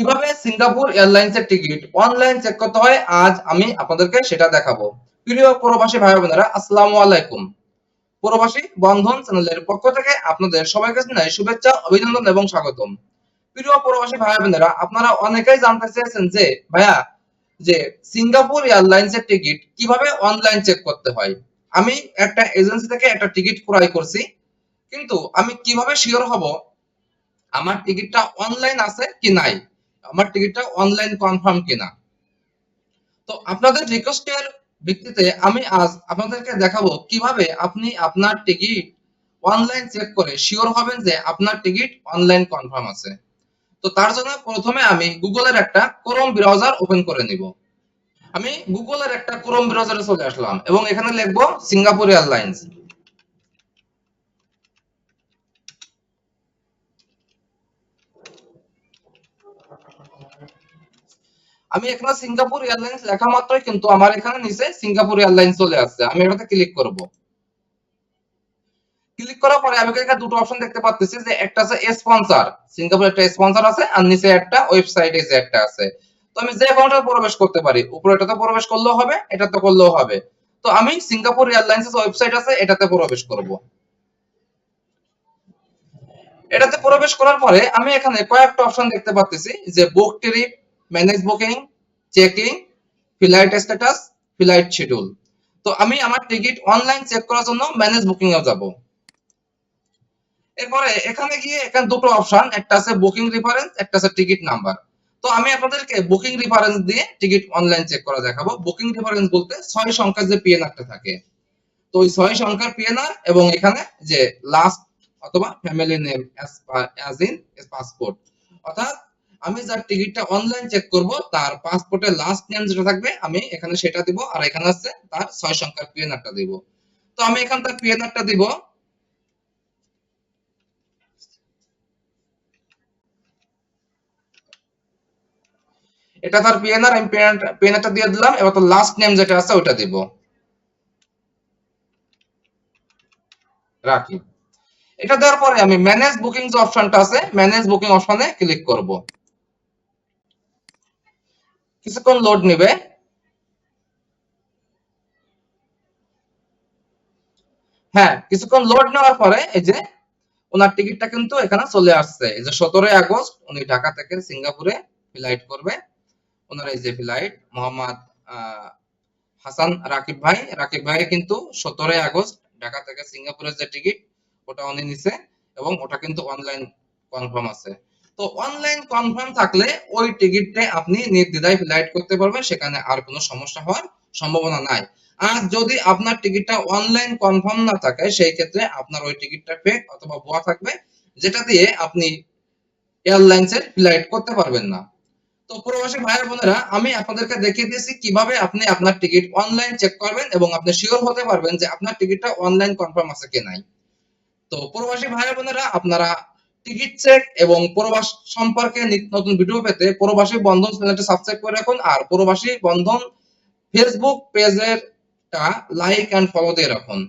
কীভাবে সিঙ্গাপুর এয়ারলাইন্সের ticket online check করতে হয়, আজ আমি আপনাদেরকে সেটা দেখাবো। প্রিয় প্রবাসী ভাই বোনেরা, আসসালামু আলাইকুম। প্রবাসী বন্ধন চ্যানেলের পক্ষ থেকে আপনাদের সবাইকে জানাই শুভেচ্ছা, অভিনন্দন এবং স্বাগতম। প্রিয় প্রবাসী ভাই বোনেরা, আপনারা অনেকেই জানতে চেয়েছেন যে, ভাইয়া, যে সিঙ্গাপুর এয়ারলাইন্সের টিকিট কীভাবে অনলাইন চেক করতে হয়? আমি একটা এজেন্সি থেকে একটা টিকিট ক্রয় করছি, কিন্তু আমি কীভাবে শিওর হব আমার টিকিটটা অনলাইন আছে কি নাই? আমার টিকিটটা অনলাইন কনফার্ম কিনা। তো আপনাদের রিকোয়েস্টের ভিত্তিতে আমি আজ আপনাদেরকে দেখাবো কীভাবে আপনি আপনার টিকিট অনলাইন চেক করে শিওর হবেন যে আপনার টিকিট অনলাইন কনফার্ম আছে। তো তার জন্য প্রথমে আমি গুগলের একটা ক্রোম ব্রাউজার ওপেন করে নিব। আমি গুগলের একটা ক্রোম ব্রাউজারে চলে আসলাম এবং এখানে লিখব সিঙ্গাপুর এয়ারলাইন্স আমি এখানে সিঙ্গাপুর এয়ারলাইন্স লেখা মাত্রই কিন্তু আমার এখানে নিচে সিঙ্গাপুর এয়ারলাইন্স চলে আসছে। আমি এটাতে ক্লিক করব। ক্লিক করার পরে আমি এখানে দুটো অপশন দেখতে পাচ্ছি যে একটা আছে স্পন্সর সিঙ্গাপুর একটা স্পন্সর আছে আর নিচে একটা ওয়েবসাইট এসে একটা আছে। তো আমি যে কোনোটা প্রবেশ করতে পারি, উপরে এটাতে প্রবেশ করলেও হবে, এটাতে করলেও হবে। তো আমি সিঙ্গাপুর এয়ারলাইন্সের ওয়েবসাইট আছে, এটাতে প্রবেশ করব। এটাতে প্রবেশ করার পরে আমি এখানে কয়েকটা অপশন দেখতে পাচ্ছি যে book trip manage booking checking flight status flight schedule তো আমি আমার টিকিট অনলাইন চেক করার জন্য ম্যানেজ বুকিং এ যাব। এরপরে এখানে গিয়ে এখানে দুটো অপশন একটা আছে বুকিং রেফারেন্স একটা আছে টিকিট নাম্বার তো আমি আপনাদেরকে বুকিং রেফারেন্স দিয়ে টিকিট অনলাইন চেক করা দেখাবো। বুকিং রেফারেন্স বলতে ছয় সংখ্যার যে পিএনআরটা থাকে। তো ওই ছয় সংখ্যার পিএনআর এবং এখানে যে লাস্ট অথবা family name as in passport অর্থাৎ আমি যার টিকিটটা অনলাইন চেক করব, তার পাসপোর্টের লাস্ট নেম যেটা থাকবে, আমি এখানে সেটা দিব, আর এখানে আছে তার ছয় সংখ্যার পিএনআরটা দিব। তো আমি এখান তার পিএনআরটা দিব। এটা তার পিএনআর আমি পিএনআরটা দিয়ে দিলাম, এবার তো লাস্ট নেম যেটা আছে ওটা দিব। রাখি। এটা দেওয়ার পরে আমি ম্যানেজ বুকিং যে অপশনটা আছে ম্যানেজ বুকিং অপশনে ক্লিক করব। কিছুক্ষণ লোড নেবে। হ্যাঁ কিছুক্ষণ লোড নেওয়ার পরে এই যে ওনার টিকিটটা কিন্তু এখানে চলে আসছে। এই যে সতেরোই আগস্ট উনি ঢাকা থেকে সিঙ্গাপুরে ফ্লাইট করবে। ওনার এই যে ফ্লাইট মোহাম্মদ হাসান রাকিব ভাই। রাকিব ভাই কিন্তু সতেরোই আগস্ট ঢাকা থেকে সিঙ্গাপুরের যে টিকিট ওটা উনি নিছে এবং ওটা কিন্তু অনলাইন কনফার্ম আছে। তো অনলাইন কনফার্ম থাকলে ওই টিকিটে আপনি নির্দ্বিধায় ফ্লাইট করতে পারবেন, সেখানে আর কোনো সমস্যা হওয়ার সম্ভাবনা নাই। আর যদি আপনার টিকিটটা অনলাইন কনফার্ম না থাকে, সেই ক্ষেত্রে আপনার ওই টিকিটটা ফেক অথবা ভুয়া থাকবে, যেটা দিয়ে আপনি এয়ারলাইন্সের ফ্লাইট করতে পারবেন না। তো প্রবাসী ভাইয়ের বোনেরা, আমি আপনাদেরকে দেখিয়ে দিয়েছি কীভাবে আপনি আপনার টিকিট অনলাইন চেক করবেন এবং আপনি শিওর হতে পারবেন যে আপনার টিকিটটা অনলাইন কনফার্ম আছে কি নাই। তো প্রবাসী ভাইয়ের বোনেরা, আপনারা টিকিট চেক এবং প্রবাস সম্পর্কে নিত্য নতুন ভিডিও পেতে প্রবাসী বন্ধন চ্যানেলটি সাবস্ক্রাইব করে রাখুন। আর প্রবাসী বন্ধন ফেসবুক পেজের টা লাইক এন্ড ফলো দিয়ে রাখুন।